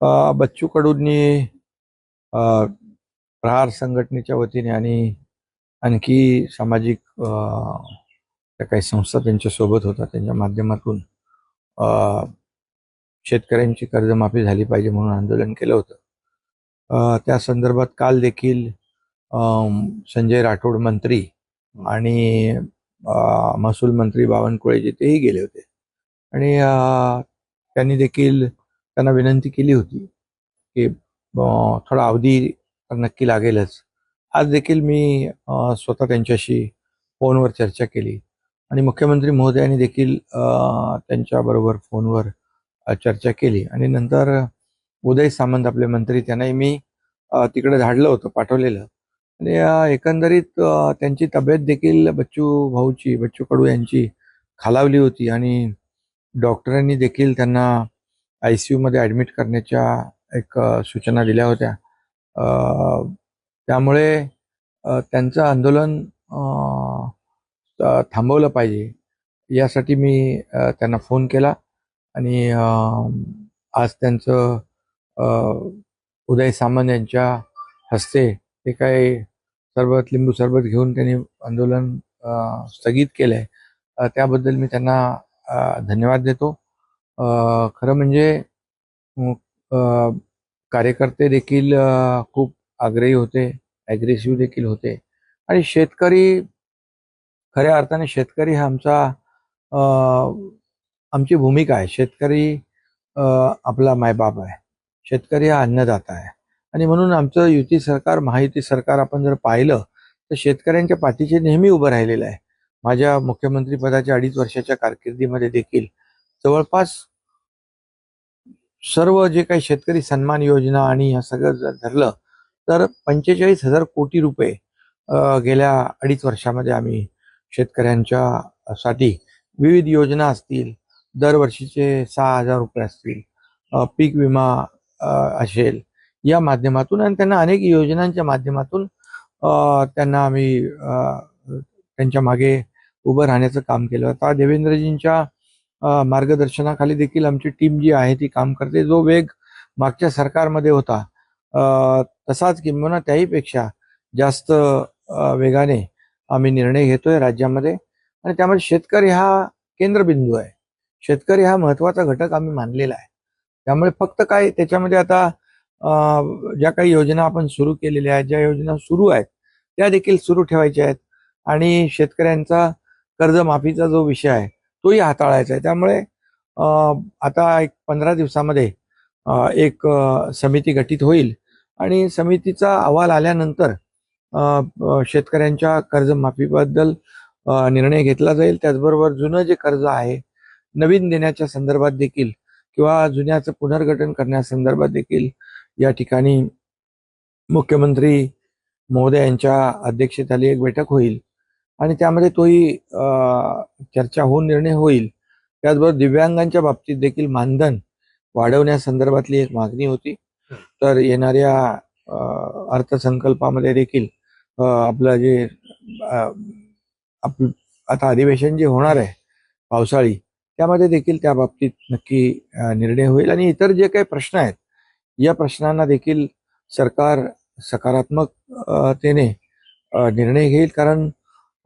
बच्चू कडूंनी प्रहार संघटनेच्या वतीने आणि आणखी सामाजिक त्या काही संस्था त्यांच्यासोबत होत्या त्यांच्या माध्यमातून अ, शेतकऱ्यांची कर्जमाफी झाली पाहिजे म्हणून आंदोलन केलं होतं. त्या संदर्भात काल देखील संजय राठोड मंत्री आणि महसूल मंत्री बावनकुळेजी तेही गेले होते. आणि त्यांनी देखील त्यांना विनंती केली होती की थोडा अवधी नक्की लागेलच. आज देखील मी स्वतः त्यांच्याशी फोनवर चर्चा केली आणि मुख्यमंत्री महोदयांनी देखील त्यांच्याबरोबर फोनवर चर्चा केली आणि नंतर उदय सामंत आपले मंत्री त्यांनाही मी तिकडे धाडलं होतं पाठवलेलं. आणि एकंदरीत त्यांची तब्येत देखील बच्चू भाऊची बच्चू कडू यांची खालावली होती आणि डॉक्टरांनी देखील त्यांना आय सी यूमध्ये ॲडमिट करण्याच्या एक सूचना दिल्या होत्या. त्यामुळे त्यांचं आंदोलन थांबवलं पाहिजे. यासाठी मी त्यांना फोन केला आणि आज त्यांचं उदय सामंत यांच्या हस्ते ते काय सरबत लिंबू सरबत घेऊन त्यांनी आंदोलन स्थगित केलं आहे त्याबद्दल मी त्यांना धन्यवाद देतो. खरं म्हणजे कार्यकर्ते देखील खूप आग्रही होते ॲग्रेसिव्ह देखील होते. आणि शेतकरी खऱ्या अर्थाने शेतकरी हा आमचा आमची भूमिका आहे. शेतकरी आपला मायबाप आहे. शेतकरी हा अन्नदाता आहे. आणि म्हणून आमचं युती सरकार महायुती सरकार आपण जर पाहिलं तर शेतकऱ्यांच्या पाठीशी नेहमी उभं राहिलेलं आहे. माझ्या मुख्यमंत्री पदाच्या अडीच वर्षाच्या कारकिर्दीमध्ये देखील जवळपास सर्व जे काही शेतकरी सन्मान योजना आणि ह्या सगळं जर धरलं तर पंचेचाळीस हजार कोटी रुपये गेल्या अडीच वर्षामध्ये आम्ही शेतकऱ्यांच्या साठी विविध योजना असतील दरवर्षीचे सहा हजार रुपये असतील पीक विमा असेल या माध्यमातून आणि त्यांना अनेक योजनांच्या माध्यमातून त्यांना आम्ही त्यांच्या मागे उभं राहण्याचं काम केलं. आता देवेंद्रजींच्या मार्गदर्शनाखाली देखील आमची टीम जी आहे ती काम करते. जो वेग मागच्या सरकारमध्ये होता तसाच किंबहुना त्याहीपेक्षा जास्त वेगाने आम्ही निर्णय घेतोय राज्यामध्ये. आणि त्यामध्ये शेतकरी हा केंद्रबिंदू आहे. शेतकरी हा महत्त्वाचा घटक आम्ही मानलेला आहे. त्यामुळे फक्त काय त्याच्यामध्ये आता ज्या काही योजना आपण सुरू केलेल्या आहेत ज्या योजना सुरू आहेत त्या देखील सुरू ठेवायच्या आहेत. आणि शेतकऱ्यांचा कर्जमाफीचा जो विषय आहे तोही हाताळायचा आहे. त्यामुळे आता एक पंधरा दिवसामध्ये एक समिती गठीत होईल आणि समितीचा अहवाल आल्यानंतर शेतकऱ्यांच्या कर्जमाफीबद्दल निर्णय घेतला जाईल. त्याचबरोबर जुनं जे कर्ज आहे नवीन देण्याच्या संदर्भात देखील किंवा जुन्याचं पुनर्गठन करण्यासंदर्भात देखील या ठिकाणी मुख्यमंत्री महोदयांच्या अध्यक्षतेखाली एक बैठक होईल आणि त्यामध्ये तोही चर्चा होऊन निर्णय होईल. त्याचबरोबर दिव्यांगांच्या बाबतीत देखील मानधन वाढवण्यासंदर्भातली एक मागणी होती. तर येणाऱ्या अर्थसंकल्पामध्ये देखील आपलं जे आप आता अधिवेशन जे होणार आहे पावसाळी त्यामध्ये देखील त्या बाबतीत नक्की निर्णय होईल. आणि इतर जे काही प्रश्न आहेत या प्रश्नांना देखील सरकार सकारात्मकतेने निर्णय घेईल. कारण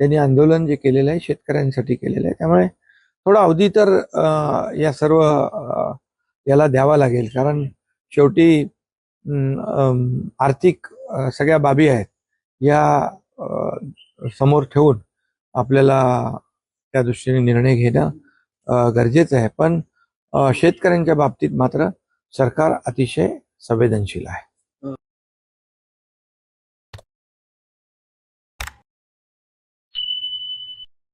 त्यांनी आंदोलन जे केलेलं आहे शेतकऱ्यांसाठी केलेलं आहे. त्यामुळे थोडा अवधी तर या सर्व याला द्यावा लागेल. कारण शेवटी आर्थिक सगळ्या बाबी आहेत या समोर ठेवून आपल्याला त्या दृष्टीने निर्णय घेणं गरजेचं आहे. पण शेतकऱ्यांच्या बाबतीत मात्र सरकार अतिशय संवेदनशील आहे.